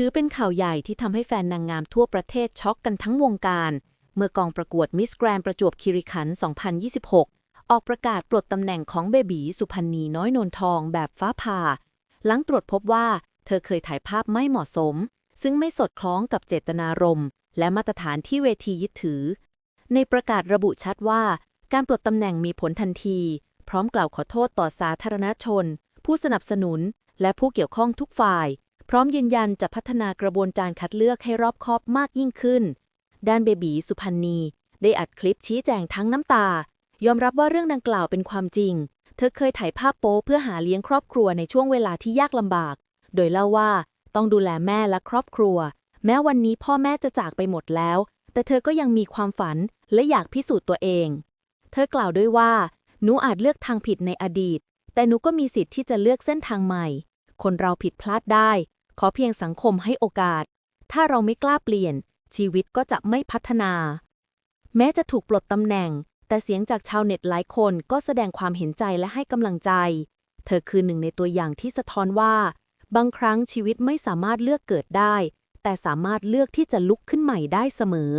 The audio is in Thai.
ถือเป็นข่าวใหญ่ที่ทำให้แฟนนางงามทั่วประเทศช็อกกันทั้งวงการ เมื่อกองประกวดมิสแกรนประจวบคีรีขันธ์2026 ออกประกาศปลดตำแหน่งของเบบีสุพรรณีน้อยนนทองแบบฟ้าผ่า หลังตรวจพบว่า เธอเคยถ่ายภาพไม่เหมาะสม ซึ่งไม่สอดคล้องกับเจตนารมณ์ และมาตรฐานที่เวทียึดถือ ในประกาศระบุชัดว่า การปลดตำแหน่งมีผลทันที พร้อมกล่าวขอโทษต่อสาธารณชน ผู้สนับสนุน และผู้เกี่ยวข้องทุกฝ่าย พร้อมยืนยันจะพัฒนากระบวนการคัดเลือกให้รอบคอบมากยิ่งขึ้น ด้านเบบีสุพรรณีได้อัดคลิปชี้แจงทั้งน้ำตา ยอมรับว่าเรื่องดังกล่าวเป็นความจริง เธอเคยถ่ายภาพโป๊เพื่อหาเลี้ยงครอบครัวในช่วงเวลาที่ยากลำบาก โดยเล่าว่าต้องดูแลแม่และครอบครัว แม้วันนี้พ่อแม่จะจากไปหมดแล้ว แต่เธอก็ยังมีความฝันและอยากพิสูจน์ตัวเอง เธอกล่าวด้วยว่าหนูอาจเลือกทางผิดในอดีต แต่หนูก็มีสิทธิ์ที่จะเลือกเส้นทางใหม่ คนเราผิดพลาดได้ ขอเพียงสังคมให้โอกาส ถ้าเราไม่กล้าเปลี่ยน ชีวิตก็จะไม่พัฒนา แม้จะถูกปลดตำแหน่ง แต่เสียงจากชาวเน็ตหลายคนก็แสดงความเห็นใจและให้กำลังใจ เธอคือหนึ่งในตัวอย่างที่สะท้อนว่า บางครั้งชีวิตไม่สามารถเลือกเกิดได้ แต่สามารถเลือกที่จะลุกขึ้นใหม่ได้เสมอ